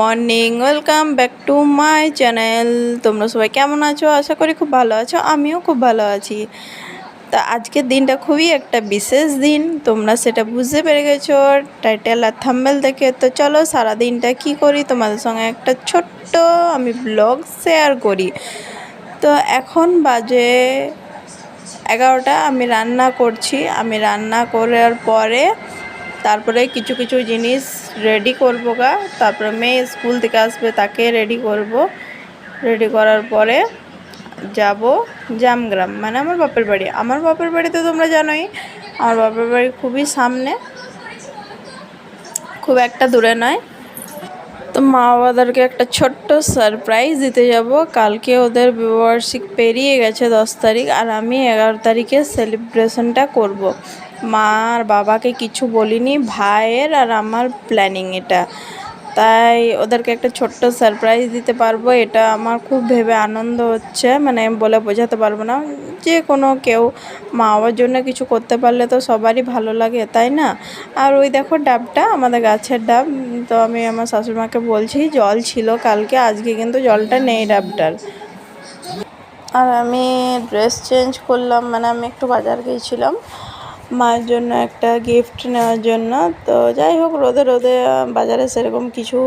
Morning welcome back to my channel তোমরা সবাই কেমন আছো? আশা করি খুব ভালো আছো, আমিও খুব ভালো আছি। তা আজকের দিনটা খুবই একটা বিশেষ দিন, তোমরা সেটা বুঝতে পেরে গেছো। টাইটেল আর থাম্বেল দেখে তো চলো সারা দিনটা কি করি? তোমাদের সঙ্গে একটা ছোট্ট আমি ব্লগ শেয়ার করি। তো এখন বাজে এগারোটা, আমি রান্না করছি। আমি রান্না করার পরে তারপরে কিছু কিছু জিনিস রেডি করব গা। তারপরে মেয়ে স্কুল থেকে আসবে, তাকে রেডি করব। রেডি করার পরে যাব জামগ্রাম। মানে আমার বাপের বাড়ি। আমার বাপের বাড়ি তো তোমরা জানোই, আমার বাপের বাড়ি খুবই সামনে। খুব একটা দূরে নয়। তো মা বাবাদেরকে একটা ছোট্ট সারপ্রাইজ দিতে যাব কালকে ওদের বিবাহবার্ষিক পেরিয়ে গেছে দশ তারিখ আর আমি এগারো তারিখে সেলিব্রেশনটা করব। মা আর বাবাকে কিছু বলিনি, ভাইয়ের আর আমার প্ল্যানিং এটা তাই ওদেরকে একটা ছোট্ট সারপ্রাইজ দিতে পারব। এটা আমার খুব ভেবে আনন্দ হচ্ছে। মানে বলে বোঝাতে পারব না। যে কোনো কেউ মা বাবার জন্য কিছু করতে পারলে তো সবারই ভালো লাগে, তাই না? আর ওই দেখো ডাবটা, আমাদের গাছের ডাব। তো আমি আমার শাশুড়িমাকে বলছি, জল ছিল কালকে, আজকে কিন্তু জলটা নেই ডাবটার। আর আমি ড্রেস চেঞ্জ করলাম মানে আমি একটু বাজার গিয়েছিলাম। মায়ের জন্য একটা গিফট নেওয়ার জন্য। তো যাই হোক, রোদে রোদে বাজারে সেরকম কিছু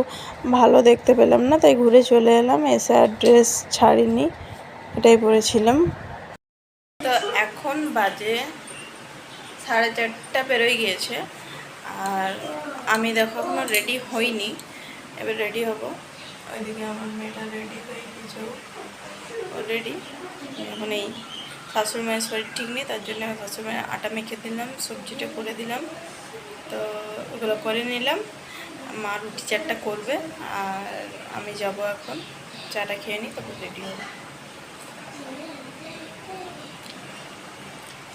ভালো দেখতে পেলাম না, তাই ঘুরে চলে এলাম। এসে আর ড্রেস ছাড়িনি, এটাই পরেছিলাম। তো এখন বাজে সাড়ে চারটা বেরোয় গিয়েছে। আর আমি দেখো এখনও রেডি হইনি, এবার রেডি হব। ওইদিকে আমার মেয়েটা রেডি হয়ে গেছে। অলরেডি এখন এই শাশুড়ি মায়ের শরীর ঠিক নেই, তার জন্য আমি শাশুড়ি মায়ের আটা মেখে দিলাম, সবজিটা করে দিলাম। তো ওগুলো করে নিলাম। মা রুটি চারটা করবে, আর আমি যাব এখন। চাটা খেয়ে নিই, তারপর রেডি হব।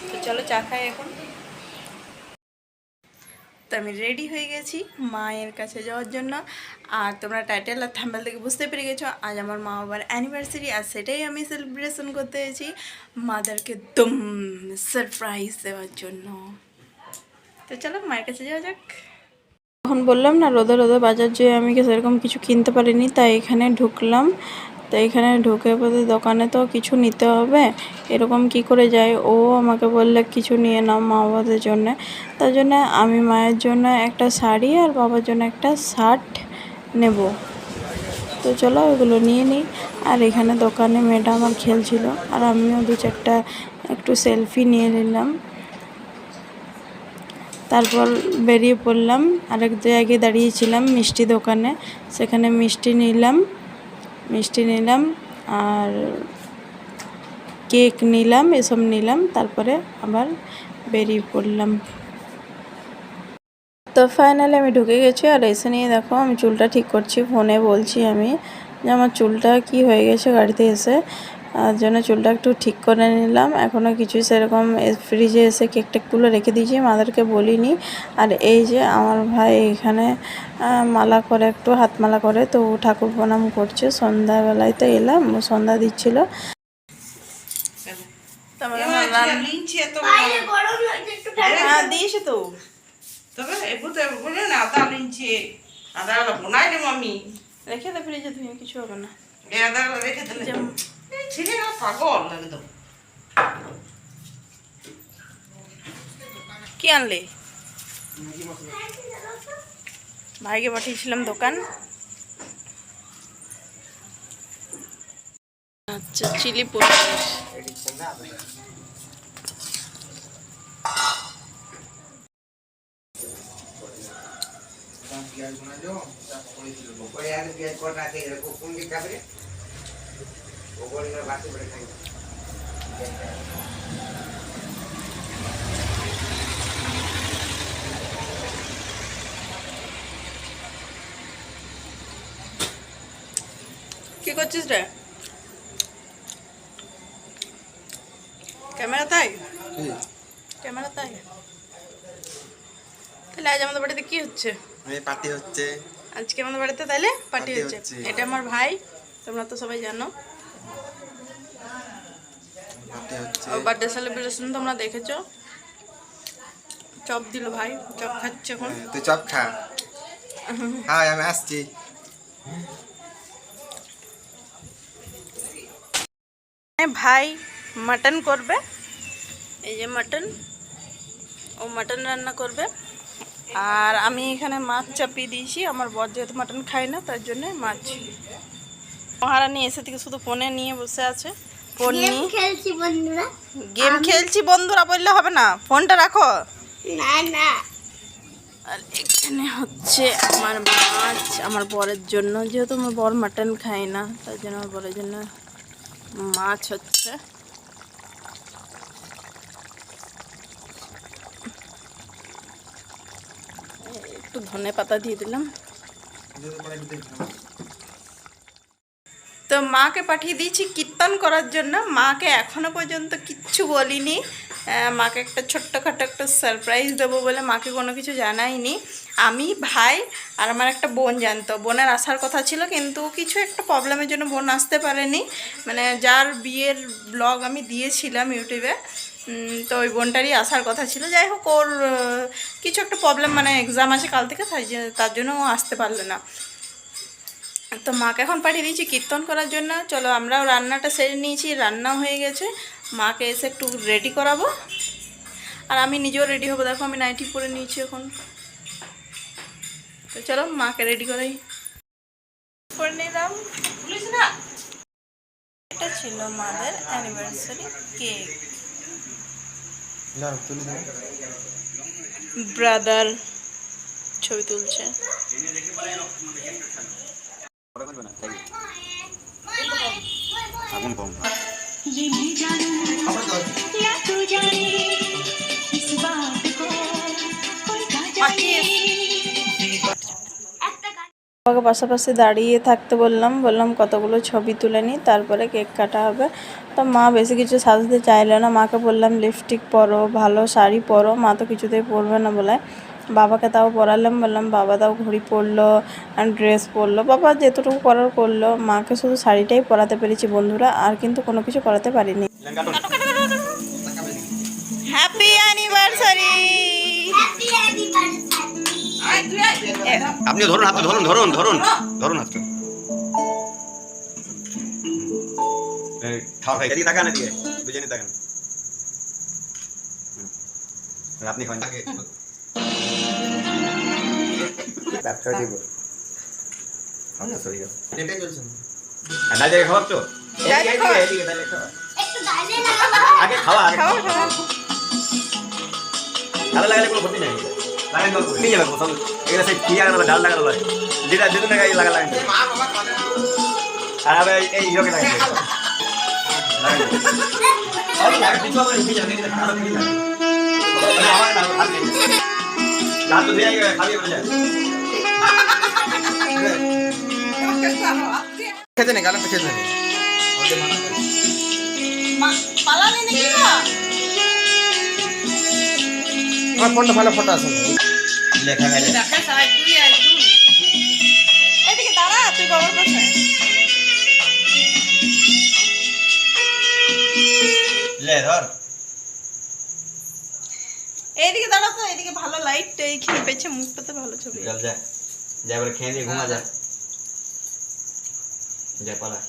তো চলো চা খাই এখন। তো আমি রেডি হয়ে গেছি মায়ের কাছে যাওয়ার জন্য। আর তোমরা টাইটেল আর থাম্বেল থেকে বুঝতে পেরে গেছো, আজ আমার মা বাবার অ্যানিভার্সারি আর সেটাই আমি সেলিব্রেশন করতে এসেছি মাদারকে দম সারপ্রাইজ দেওয়ার জন্য। তো চলো মায়ের কাছে যাওয়া যাক। তখন বললাম না, রোদে রোদে বাজার যেয়ে আমি সেরকম কিছু কিনতে পারিনি, তাই এখানে ঢুকলাম। তো এখানে ঢুকে পড়ে দোকানে তো কিছু নিতে হবে। এরকম কি করে যায়? ও আমাকে বললে, কিছু নিয়ে নাও মা বাবাদের জন্য। তার জন্য আমি মায়ের জন্য একটা শাড়ি আর বাবার জন্য একটা শার্ট নেব। তো চলো ওগুলো নিয়ে নিই। আর এখানে দোকানে মেয়েটা আমার খেলছিল। আর আমিও দু চারটা একটু সেলফি নিয়ে নিলাম। তারপর বেরিয়ে পড়লাম। আরেক জায়গায় দাঁড়িয়েছিলাম মিষ্টি দোকানে। সেখানে মিষ্টি নিলাম। মিষ্টি নিলাম আর কেক নিলাম, এসব নিলাম, তারপরে আবার বেরিয়ে পড়লাম। তো ফাইনালি আমি ঢুকে গেছি আর এসে নিয়ে দেখো আমি চুলটা ঠিক করছি, ফোনে বলছি আমি যে আমার চুলটা কি হয়ে গেছে গাড়িতে এসে। আর জন্য চুলটা একটু ঠিক করে নিলাম। এখনও কিছু সেরকম ফ্রিজে এসে কেক টেকগুলো রেখে দিয়েছি মাদারকে বলিনি। আর এই যে আমার ভাই এখানে মালা করে একটু হাত মালা করে তো ও ঠাকুর প্রণাম করছে। সন্ধ্যাবেলায় তো এলাম ও সন্ধ্যা দিচ্ছিল। হ্যাঁ দিয়েছে তো। তবে বলে না আদা লিঞ্চি আদাগুলো বোনাই আমি রেখে দে ফ্রিজে তুমি কিছু হবে না। রেখে দিলে। পাগল একদম কি আনলে? ভাইকে পাঠিয়েছিলাম দোকান। আচ্ছা চিলি পনির। কি করছিস রে? ক্যামেরা তাই? ক্যামেরা তাই? তাহলে আজ আমাদের বাড়িতে কি হচ্ছে? পার্টি হচ্ছে। আজকে আমাদের বাড়িতে তাহলে পার্টি হচ্ছে। এটা আমার ভাই তোমরা তো সবাই জানো। হচ্ছে। বার্থডে সেলিব্রেশন তোমরা দেখেছ? চপ দিল ভাই চপ খাচ্ছে এখন। হ্যাঁ, তুই চপ খা। হ্যাঁ আমি আসছি। ভাই মাটন করবে? এই যে মাটন। ও মাটন রান্না করবে। আর আমি এখানে মাছ চাপিয়ে দিয়েছি। আমার বর যেহেতু মাটন খায় না তার জন্য মাছ। মহারানী এসে থেকে শুধু ফোনে নিয়ে বসে আছে। ফোন গেম নিয়ে খেলছি বন্ধুরা। গেম খেলছি বন্ধুরা বললে হবে না। ফোনটা রাখো। না না। আর এখানে হচ্ছে আমার মাছ আমার বরের জন্য। যেহেতু আমার বর মাটন খায় না তার জন্য আমার বরের জন্য মাছ হচ্ছে। একটু ধনে পাতা দিয়ে দিলাম। তো মাকে পাঠিয়ে দিয়েছি কীর্তন করার জন্য মাকে এখনও পর্যন্ত কিচ্ছু বলিনি। মাকে একটা ছোট্টখাটো একটা সারপ্রাইজ দেবো বলে মাকে কোনো কিছু জানাইনি। আমি ভাই আর আমার একটা বোন জানতো। বোনের আসার কথা ছিল কিন্তু কিছু একটা প্রবলেমের জন্য বোন আসতে পারেনি। মানে যার বিয়ের ব্লগ আমি দিয়েছিলাম ইউটিউবে তো ওই বোনটারই আসার কথা ছিল। যাই হোক, ওর কিছু একটা প্রবলেম মানে এক্সাম আছে কাল থেকে তার জন্য ও আসতে পারল না। তো মাকে এখন পাঠিয়ে দিয়েছি কীর্তন করার জন্য। চলো আমরাও রান্নাটা সেরে নিয়েছি রান্নাও হয়ে গেছে। মাকে এসে একটু রেডি করাবো। আর আমি নিজেও রেডি হব। দেখো আমি নাইটি পরে নিয়েছি এখন। তো চলো মাকে রেডি করাই। করে নিলাম। বলিস না। এটা ছিল মাদের অ্যানিভার্সারি কেক ব্রাদার ছবি তুলছে। বাবাকে পাশাপাশি দাঁড়িয়ে থাকতে বললাম বললাম কতগুলো ছবি তুলে নিই তারপরে কেক কাটা হবে। তো মা বেশি কিছু সাজতে চাইলো না মাকে বললাম লিপস্টিক পরো ভালো শাড়ি পরো মা তো কিছুতেই পরবে না বলে। বাবাকে তাও পরালাম বললাম বাবা তাও ঘড়ি পরলো আর ড্রেস পরলো। বাবা যেতটুকু করার করল মাকে শুধু শাড়িটাই পরাতে পেরেছি বন্ধুরা আর কিন্তু কোনো কিছু করাতে পারিনি। Happy anniversary. আপনি ধরুন হাত ধরুন ধরুন ধরুন ধরুন হাতটা। এই, এদিকে তাকান এদিকে। দুজনে তাকান। আপনি খান ব্যবসা দিব। আচ্ছা সরি গেছে এটাই চলছে। না। আর ডাল জায়গায় খাওয়ার তো ডাল ডালে আগে খাওয়া ডালে লাগালে কোনো ক্ষতি নেই। নিয়ে যাবে সব এগুলো সেই কি লাগানো ডাল লাগানো হয় যেটা যেদিন লাগাই লাগা বাবা খাবে আর এই- সবই লাগে লাগে মানে আমার না হাত তো দিয়ে খালি হয়ে যায় খেতে নেই গালাটা খেতে নেই ওদের মানা করে। পালালি নাকি না আমার ফোনটা ভালো ফটো আছে। লেখা গেলে দেখে সাইড দুই এক দুই এদিকে দাঁড়া তুই বাবার কাছে লে ধর। এইদিকে দাঁড়া তো এদিকে ভালো লাইট এইখানে পেছে মুখটাতে ভালো ছবি। চল যা। যা এবার খেয়ে দিয়ে ঘুমা যা যা পালা।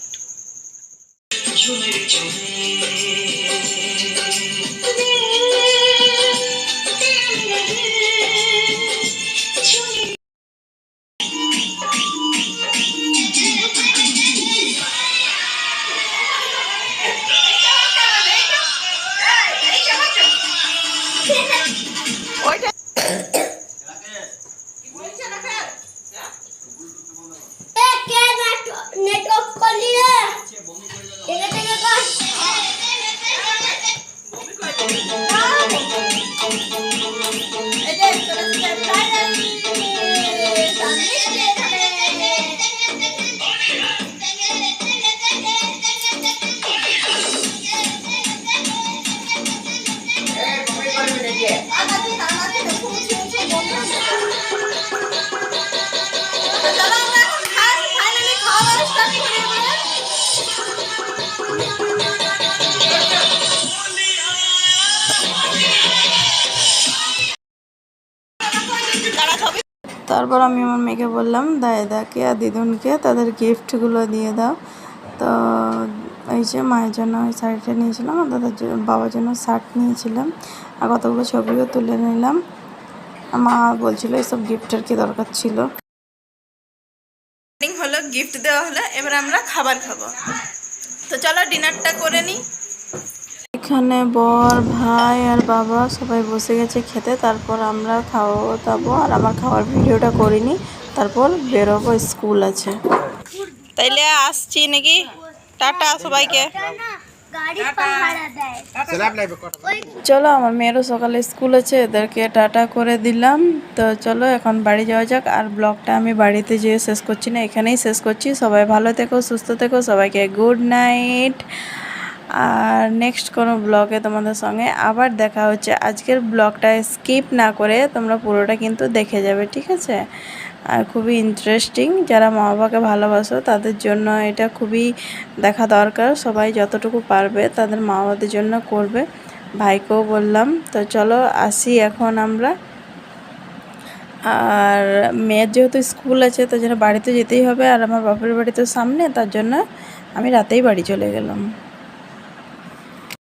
তারপর আমি আমার মেয়েকে বললাম দায়দাকে আর দিদুনকে তাদের গিফটগুলো দিয়ে দাও। তো এই যে মায়ের জন্য ওই শাড়িটা নিয়েছিলাম আর দাদার বাবার জন্য শার্ট নিয়েছিলাম আর কতগুলো ছবিও তুলে নিলাম। মা বলছিল, এসব গিফটের কি দরকার ছিল? হলো, গিফট দেওয়া হলো, এবার আমরা খাবার খাব। তো চলো, ডিনারটা করে নিই। এখানে বর, ভাই আর বাবা সবাই বসে গেছে খেতে। তারপর আমরা খাওয়া দাবো আর আমার খাওয়ার ভিডিওটা করিনি। তারপর বেরোবো, স্কুল আছে। তাইলে আসছি নাকি? টাটা সবাইকে। চলো, আমার মেয়েরও সকালে স্কুল আছে, এদেরকে টাটা করে দিলাম। তো চলো, এখন বাড়ি যাওয়া যাক। আর ব্লগটা আমি বাড়িতে যেয়ে শেষ করছি না, এখানেই শেষ করছি। সবাই ভালো থেকো, সুস্থ থেকো, সবাইকে গুড নাইট। আর নেক্সট কোনো ব্লগে তোমাদের সঙ্গে আবার দেখা হচ্ছে। আজকের ব্লগটা স্কিপ না করে তোমরা পুরোটা কিন্তু দেখে যাবে, ঠিক আছে? আর খুবই ইন্টারেস্টিং যারা মা বাবাকে ভালোবাসো, তাদের জন্য এটা খুবই দেখা দরকার। সবাই যতটুকু পারবে তাদের মা বাবাদের জন্য করবে। ভাইকেও বললাম। তো চলো আসি এখন আমরা। আর মেয়ের যেহেতু স্কুল আছে, তার জন্য বাড়িতে যেতেই হবে। আর আমার বাপের বাড়ি তো সামনে, তার জন্য আমি রাতেই বাড়ি চলে গেলাম।